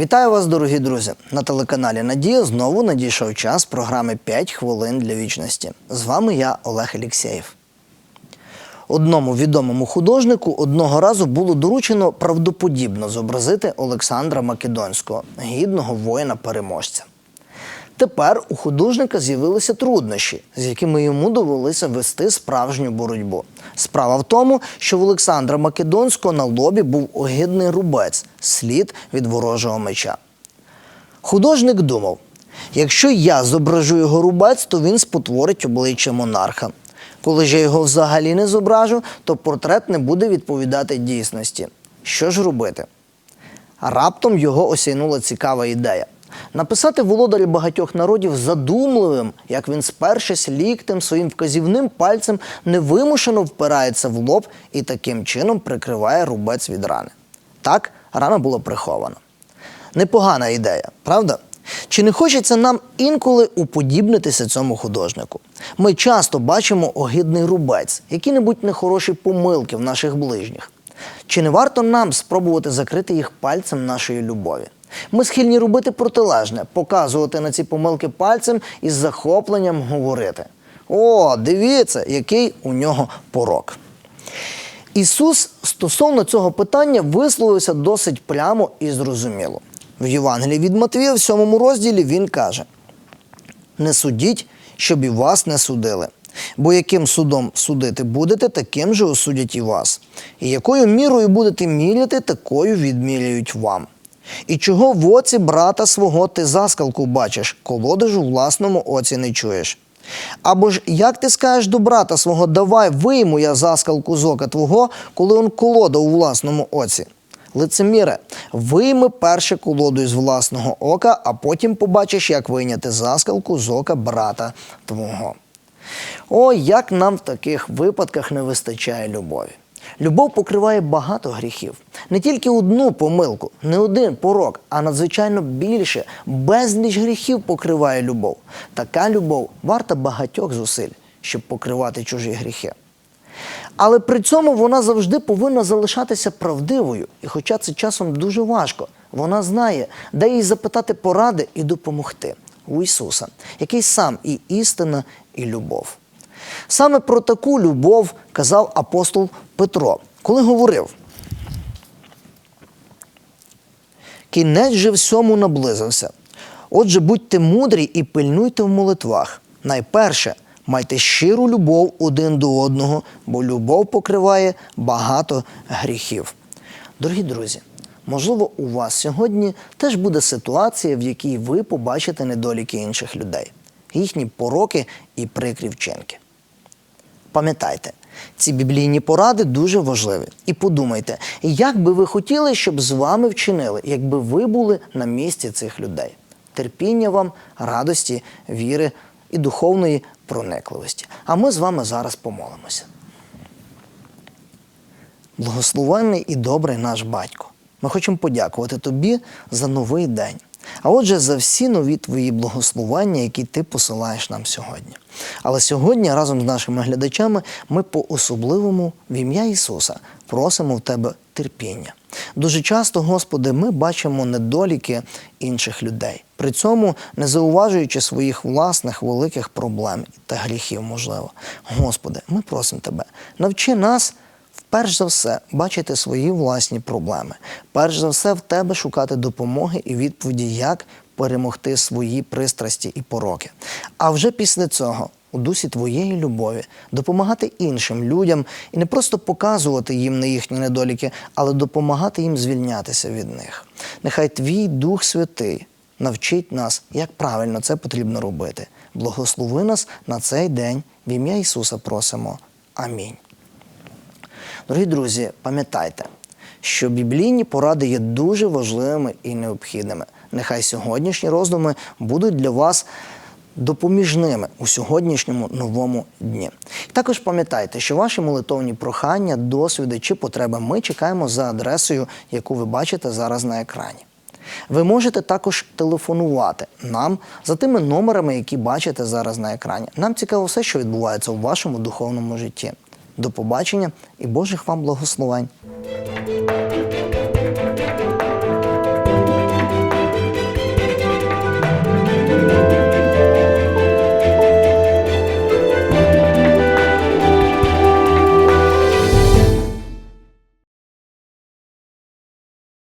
Вітаю вас, дорогі друзі! На телеканалі Надія знову надійшов час програми «5 хвилин для вічності. З вами я, Олег Еліксєєв. Одному відомому художнику одного разу було доручено правдоподібно зобразити Олександра Македонського, гідного воїна-переможця. Тепер у художника з'явилися труднощі, з якими йому довелося вести справжню боротьбу. Справа в тому, що в Олександра Македонського на лобі був огидний рубець, слід від ворожого меча. Художник думав: якщо я зображу його рубець, то він спотворить обличчя монарха. Коли ж я його взагалі не зображу, то портрет не буде відповідати дійсності. Що ж робити? Раптом його осяйнула цікава ідея. Написати володарі багатьох народів задумливим, як він спершись ліктем своїм вказівним пальцем невимушено впирається в лоб і таким чином прикриває рубець від рани. Так рана була прихована. Непогана ідея, правда? Чи не хочеться нам інколи уподібнитися цьому художнику? Ми часто бачимо огидний рубець, які-небудь нехороші помилки в наших ближніх. Чи не варто нам спробувати закрити їх пальцем нашої любові? Ми схильні робити протилежне, показувати на ці помилки пальцем і з захопленням говорити: О, дивіться, який у нього порок. Ісус стосовно цього питання висловився досить прямо і зрозуміло. В Євангелії від Матвія, в сьомому розділі, він каже: Не судіть, щоб і вас не судили. Бо яким судом судити будете, таким же осудять і вас. І якою мірою будете міряти, такою відміряють вам. І чого в оці брата свого ти заскалку бачиш, колодежу власному оці не чуєш? Або ж як ти скажеш до брата свого, давай вийму я заскалку з ока твого, коли он колода у власному оці? Лицеміре, вийми перше колоду із власного ока, а потім побачиш, як вийняти заскалку з ока брата твого. О, як нам в таких випадках не вистачає любові. Любов покриває багато гріхів. Не тільки одну помилку, не один порок, а надзвичайно більше, безліч гріхів покриває любов. Така любов варта багатьох зусиль, щоб покривати чужі гріхи. Але при цьому вона завжди повинна залишатися правдивою. І хоча це часом дуже важко, вона знає, де їй запитати поради і допомогти у Ісуса, який сам і істина, і любов. Саме про таку любов казав апостол Петро, коли говорив: Кінець же всьому наблизився. Отже, будьте мудрі і пильнуйте в молитвах. Найперше, майте щиру любов один до одного, бо любов покриває багато гріхів. Дорогі друзі, можливо, у вас сьогодні теж буде ситуація, в якій ви побачите недоліки інших людей, їхні пороки і прикрі вчинки. Пам'ятайте, ці біблійні поради дуже важливі. І подумайте, як би ви хотіли, щоб з вами вчинили, якби ви були на місці цих людей. Терпіння вам, радості, віри і духовної проникливості. А ми з вами зараз помолимося. Благословенний і добрий наш батько. Ми хочемо подякувати тобі за новий день. А отже, за всі нові твої благословення, які ти посилаєш нам сьогодні. Але сьогодні разом з нашими глядачами ми по-особливому в ім'я Ісуса просимо в Тебе терпіння. Дуже часто, Господи, ми бачимо недоліки інших людей, при цьому не зауважуючи своїх власних великих проблем та гріхів, можливо. Господи, ми просимо Тебе, навчи нас. Перш за все, бачити свої власні проблеми. Перш за все, в тебе шукати допомоги і відповіді, як перемогти свої пристрасті і пороки. А вже після цього, у дусі твоєї любові, допомагати іншим людям і не просто показувати їм на їхні недоліки, але допомагати їм звільнятися від них. Нехай твій Дух Святий навчить нас, як правильно це потрібно робити. Благослови нас на цей день. В ім'я Ісуса просимо. Амінь. Дорогі друзі, пам'ятайте, що біблійні поради є дуже важливими і необхідними. Нехай сьогоднішні роздуми будуть для вас допоміжними у сьогоднішньому новому дні. Також пам'ятайте, що ваші молитовні прохання, досвіди чи потреби ми чекаємо за адресою, яку ви бачите зараз на екрані. Ви можете також телефонувати нам за тими номерами, які бачите зараз на екрані. Нам цікаво все, що відбувається у вашому духовному житті. До побачення і Божих вам благословень!